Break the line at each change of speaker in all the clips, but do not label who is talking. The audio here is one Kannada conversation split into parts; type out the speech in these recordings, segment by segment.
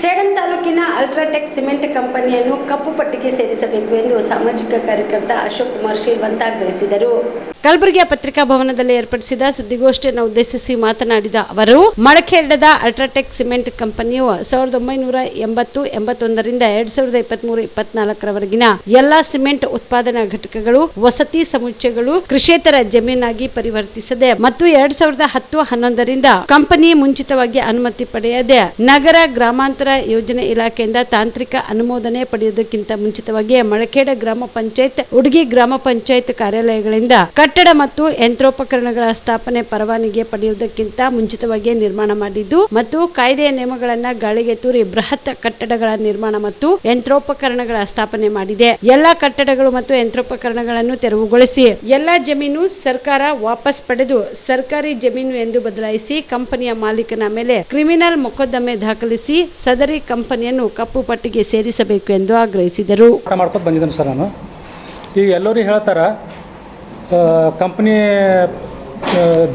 ಸೇಡಂ ತಾಲೂಕಿನ ಅಲ್ಟ್ರಾಟೆಕ್ ಸಿಮೆಂಟ್ ಕಂಪನಿಯನ್ನು ಕಪ್ಪು ಪಟ್ಟಿಗೆ ಸೇರಿಸಬೇಕು ಎಂದು ಸಾಮಾಜಿಕ ಕಾರ್ಯಕರ್ತ ಅಶೋಕ್ ಕುಮಾರ್ ಶ್ರೀವಂತ ಆಗ್ರಹಿಸಿದರು. ಕಲಬುರಗಿಯ ಪತ್ರಿಕಾ ಭವನದಲ್ಲಿ ಏರ್ಪಡಿಸಿದ ಸುದ್ದಿಗೋಷ್ಠಿಯನ್ನು ಉದ್ದೇಶಿಸಿ ಮಾತನಾಡಿದ ಅವರು ಮಡಕೇರ್ಡದ ಅಲ್ಟ್ರಾಟೆಕ್ ಸಿಮೆಂಟ್ ಕಂಪನಿಯು ಸಾವಿರದ ಒಂಬೈನೂರ ಎಂಬತ್ತು, ಎಂಬತ್ತೊಂದರಿಂದ ಎರಡ್ ಸಾವಿರದ ಇಪ್ಪತ್ಮೂರು, ಇಪ್ಪತ್ನಾಲ್ಕರವರೆಗಿನ ಎಲ್ಲಾ ಸಿಮೆಂಟ್ ಉತ್ಪಾದನಾ ಘಟಕಗಳು, ವಸತಿ ಸಮುಚ್ಚಯಗಳು ಕೃಷೇತರ ಜಮೀನಾಗಿ ಪರಿವರ್ತಿಸದೆ ಮತ್ತು ಎರಡ್ ಸಾವಿರದ ಹತ್ತು ಹನ್ನೊಂದರಿಂದ ಕಂಪನಿ ಮುಂಚಿತವಾಗಿ ಅನುಮತಿ ಪಡೆಯದೆ ನಗರ ಗ್ರಾಮಾಂತರ ಯೋಜನೆ ಇಲಾಖೆಯಿಂದ ತಾಂತ್ರಿಕ ಅನುಮೋದನೆ ಪಡೆಯುವುದಕ್ಕಿಂತ ಮುಂಚಿತವಾಗಿ ಮಳಖೇಡ ಗ್ರಾಮ ಪಂಚಾಯತ್, ಉಡುಗಿ ಗ್ರಾಮ ಪಂಚಾಯತ್ ಕಾರ್ಯಾಲಯಗಳಿಂದ ಕಟ್ಟಡ ಮತ್ತು ಯಂತ್ರೋಪಕರಣಗಳ ಸ್ಥಾಪನೆ ಪರವಾನಗಿ ಪಡೆಯುವುದಕ್ಕಿಂತ ಮುಂಚಿತವಾಗಿ ನಿರ್ಮಾಣ ಮಾಡಿದ್ದು ಮತ್ತು ಕಾಯ್ದೆಯ ನಿಯಮಗಳನ್ನ ಗಾಳಿಗೆ ತೂರಿ ಬೃಹತ್ ಕಟ್ಟಡಗಳ ನಿರ್ಮಾಣ ಮತ್ತು ಯಂತ್ರೋಪಕರಣಗಳ ಸ್ಥಾಪನೆ ಮಾಡಿದೆ. ಎಲ್ಲಾ ಕಟ್ಟಡಗಳು ಮತ್ತು ಯಂತ್ರೋಪಕರಣಗಳನ್ನು ತೆರವುಗೊಳಿಸಿ ಎಲ್ಲಾ ಜಮೀನು ಸರ್ಕಾರ ವಾಪಸ್ ಪಡೆದು ಸರ್ಕಾರಿ ಜಮೀನು ಎಂದು ಬದಲಾಯಿಸಿ ಕಂಪನಿಯ ಮಾಲೀಕನ ಮೇಲೆ ಕ್ರಿಮಿನಲ್ ಮೊಕದ್ದಮೆ ದಾಖಲಿಸಿ ಸದರಿ ಕಂಪನಿಯನ್ನು ಕಪ್ಪು ಪಟ್ಟಿಗೆ ಸೇರಿಸಬೇಕು ಎಂದು ಆಗ್ರಹಿಸಿದರು.
ಮಾಡ್ಕೊತ ಬಂದಿದ್ದೇನೆ ಸರ್ ನಾನು. ಈಗ ಎಲ್ಲರೂ ಹೇಳ್ತಾರೆ ಕಂಪ್ನಿ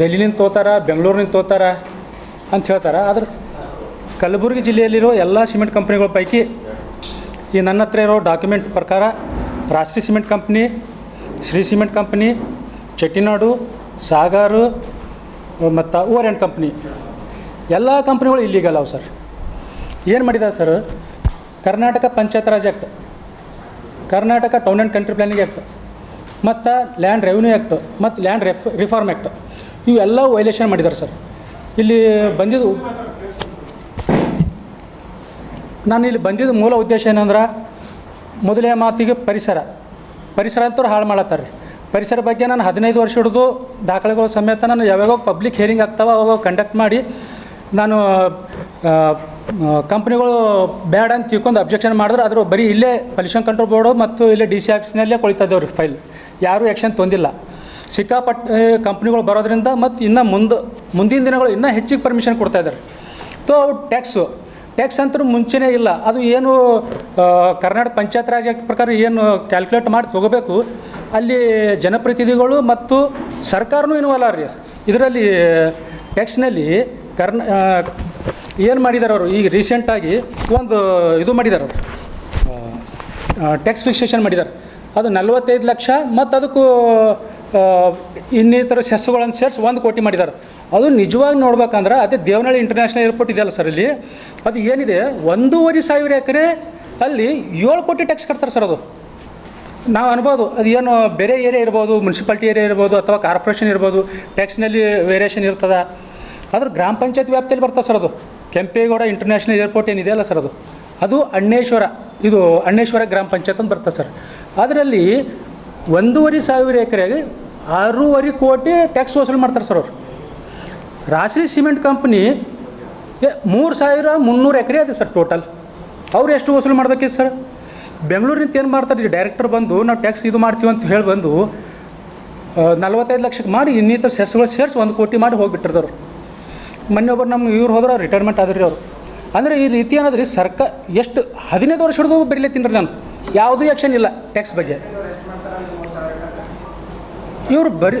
ದೆಹಲಿನಿಂದ ತೋತಾರ, ಬೆಂಗಳೂರಿನಿಂದ ತೋತಾರ ಅಂತ ಹೇಳ್ತಾರೆ. ಆದ್ರೆ ಕಲಬುರಗಿ ಜಿಲ್ಲೆಯಲ್ಲಿರೋ ಎಲ್ಲ ಸಿಮೆಂಟ್ ಕಂಪ್ನಿಗಳ ಪೈಕಿ ಈ ನನ್ನ ಹತ್ರ ಇರೋ ಡಾಕ್ಯುಮೆಂಟ್ ಪ್ರಕಾರ ರಾಷ್ಟ್ರೀಯ cement company, Shri cement company, Chettinad, Sagar, ಮತ್ತು ಓರ್ ಆ್ಯಂಡ್ ಕಂಪ್ನಿ. ಎಲ್ಲ ಕಂಪ್ನಿಗಳು ಇಲ್ಲಿಗಲ್ಲ ಅವು ಸರ್. ಏನು ಮಾಡಿದ್ದಾರೆ sir Karnataka panchayat raj act Karnataka town and country planning act ಮತ್ತು ಲ್ಯಾಂಡ್ ರೆವಿನ್ಯೂ ಆ್ಯಕ್ಟ್ ಮತ್ತು ಲ್ಯಾಂಡ್ ರೆಫ್ ರಿಫಾರ್ಮ್ ಆ್ಯಕ್ಟ್ ಇವೆಲ್ಲ ವೈಲೇಷನ್ ಮಾಡಿದ್ದಾರೆ ಸರ್ ಇಲ್ಲಿ ಬಂದಿದ್ದು ನಾನು ಇಲ್ಲಿ ಬಂದಿದ್ದು ಮೂಲ ಉದ್ದೇಶ ಏನಂದ್ರೆ ಮೊದಲೇ ಮಾತಿಗೆ ಪರಿಸರ. ಪರಿಸರ ಅಂತವ್ರು ಹಾಳು ಮಾಡತ್ತಾರೆ ಪರಿಸರ ಬಗ್ಗೆ ನಾನು ಹದಿನೈದು ವರ್ಷ ಹಿಡಿದು ದಾಖಲೆಗಳ ಸಮೇತ ನಾನು ಯಾವಾಗ ಪಬ್ಲಿಕ್ ಹಿಯರಿಂಗ್ ಆಗ್ತಾವೆ, ಅವಾಗ ಕಂಡಕ್ಟ್ ಮಾಡಿ ನಾನು ಕಂಪ್ನಿಗಳು ಬ್ಯಾಡ್ ಅಂತ ತಿಳ್ಕೊಂಡು ಅಬ್ಜೆಕ್ಷನ್ ಮಾಡಿದ್ರೆ ಅದ್ರ ಬರೀ ಇಲ್ಲೇ ಪೊಲ್ಯೂಷನ್ ಕಂಟ್ರೋಲ್ ಬೋರ್ಡು ಮತ್ತು ಇಲ್ಲೇ ಡಿ ಸಿ ಆಫೀಸ್ನಲ್ಲೇ ಕೊಳಿತದೇವ್ರಿ ಫೈಲ್ ಯಾರೂ ಆ್ಯಕ್ಷನ್ ತೊಂದಿಲ್ಲ. ಸಿಕ್ಕಾಪಟ್ಟೆ ಕಂಪ್ನಿಗಳು ಬರೋದ್ರಿಂದ ಮತ್ತು ಇನ್ನೂ ಮುಂದೆ, ಮುಂದಿನ ದಿನಗಳು ಇನ್ನೂ ಹೆಚ್ಚಿಗೆ ಪರ್ಮಿಷನ್ ಕೊಡ್ತಾ ಇದ್ದಾರೆ ತೋ ಟ್ಯಾಕ್ಸು ಟ್ಯಾಕ್ಸ್ ಅಂತೂ ಮುಂಚೆನೇ ಇಲ್ಲ. ಅದು ಏನು ಕರ್ನಾಟಕ ಪಂಚಾಯತ್ ರಾಜ್ ಆ್ಯಕ್ಟ್ ಪ್ರಕಾರ ಏನು ಕ್ಯಾಲ್ಕುಲೇಟ್ ಮಾಡಿ ತೊಗೋಬೇಕು. ಅಲ್ಲಿ ಜನಪ್ರತಿನಿಧಿಗಳು ಮತ್ತು ಸರ್ಕಾರನೂ ಇನ್ವಾಲ್ವ್ ರೀ. ಇದರಲ್ಲಿ ಟ್ಯಾಕ್ಸ್ನಲ್ಲಿ ಕರ್ನ ಏನು ಮಾಡಿದ್ದಾರೆ ಅವರು? ಈಗ ರೀಸೆಂಟಾಗಿ ಒಂದು ಇದು ಮಾಡಿದ್ದಾರೆ ಅವರು. ಟ್ಯಾಕ್ಸ್ ಫಿಕ್ಸೇಷನ್ ಮಾಡಿದ್ದಾರೆ ಅದು ನಲ್ವತ್ತೈದು ಲಕ್ಷ ಮತ್ತು ಅದಕ್ಕೂ ಇನ್ನಿತರ ಸೆಸ್ಸುಗಳನ್ನು ಸೇರಿಸಿ ಒಂದು ಕೋಟಿ ಮಾಡಿದ್ದಾರೆ ಅದು ನಿಜವಾಗಿ ನೋಡ್ಬೇಕಂದ್ರೆ ಅದೇ ದೇವನಹಳ್ಳಿ ಇಂಟರ್ನ್ಯಾಷನಲ್ ಏರ್ಪೋರ್ಟ್ ಇದೆಯಲ್ಲ ಸರ್ ಇಲ್ಲಿ. ಅದು ಏನಿದೆ? ಒಂದೂವರೆ ಸಾವಿರ ಎಕರೆ ಅಲ್ಲಿ ಏಳು ಕೋಟಿ ಟ್ಯಾಕ್ಸ್ ಕಟ್ತಾರೆ ಸರ್ ಅದು. ನಾವು ಅನ್ಬೋದು, ಅದು ಏನು ಬೇರೆ ಏರಿಯಾ ಇರ್ಬೋದು ಮುನ್ಸಿಪಾಲ್ಟಿ ಏರಿಯಾ ಇರ್ಬೋದು ಅಥವಾ ಕಾರ್ಪೊರೇಷನ್ ಇರ್ಬೋದು ಟ್ಯಾಕ್ಸ್ನಲ್ಲಿ ವೇರಿಯೇಷನ್ ಇರ್ತದೆ. ಆದ್ರೆ ಗ್ರಾಮ ಪಂಚಾಯತ್ ವ್ಯಾಪ್ತಿಯಲ್ಲಿ ಬರ್ತದೆ ಸರ್ ಅದು. ಕೆಂಪೇಗೌಡ ಇಂಟರ್ನ್ಯಾಷನಲ್ ಏರ್ಪೋರ್ಟ್ ಏನಿದೆಯಲ್ಲ ಸರ್ ಅದು? ಅದು ಅಣ್ಣೇಶ್ವರ, ಇದು ಅಣ್ಣೇಶ್ವರ ಗ್ರಾಮ ಪಂಚಾಯತ್ ಅಂತ ಬರ್ತದೆ ಸರ್ ಅದರಲ್ಲಿ ಒಂದೂವರೆ ಸಾವಿರ ಎಕರೆಗೆ ಆರೂವರೆ ಕೋಟಿ ಟ್ಯಾಕ್ಸ್ ವಸೂಲು ಮಾಡ್ತಾರೆ ಸರ್ ಅವರು. ರಾಶಿ ಸಿಮೆಂಟ್ ಕಂಪ್ನಿ ಮೂರು ಸಾವಿರ ಮುನ್ನೂರು ಎಕರೆ ಅದೇ ಸರ್ ಟೋಟಲ್ ಅವ್ರು ಎಷ್ಟು ವಸೂಲು ಮಾಡ್ಬೇಕಿತ್ತು ಸರ್ ಬೆಂಗಳೂರಿನಿಂದ ಏನು ಮಾಡ್ತಾರೆ? ಡೈರೆಕ್ಟರ್ ಬಂದು ನಾವು ಟ್ಯಾಕ್ಸ್ ಇದು ಮಾಡ್ತೀವಿ ಅಂತ ಹೇಳಿ ಬಂದು ನಲ್ವತ್ತೈದು ಲಕ್ಷಕ್ಕೆ ಮಾಡಿ ಇನ್ನಿತರ ಸೆಸ್ಗಳು ಸೇರಿಸಿ ಒಂದು ಕೋಟಿ ಮಾಡಿ ಹೋಗಿಬಿಟ್ಟಿರ್ದವ್ರು ಮೊನ್ನೆ ಒಬ್ಬರು ನಮ್ಮ ಇವ್ರು ಹೋದ್ರೆ ರಿಟೈರ್ಮೆಂಟ್ ಆದ್ರಿ ಅವರು. ಅಂದರೆ ಈ ರೀತಿ ಏನದ ರೀ ಸರ್ಕ, ಎಷ್ಟು ಹದಿನೈದು ವರ್ಷ ಹಿಡಿದು ಬರೀಲತ್ತೀನಿ ರೀ ನಾನು. ಯಾವುದೂ ಆ್ಯಕ್ಷನ್ ಇಲ್ಲ ಟ್ಯಾಕ್ಸ್ ಬಗ್ಗೆ. ಇವರು ಬರೀ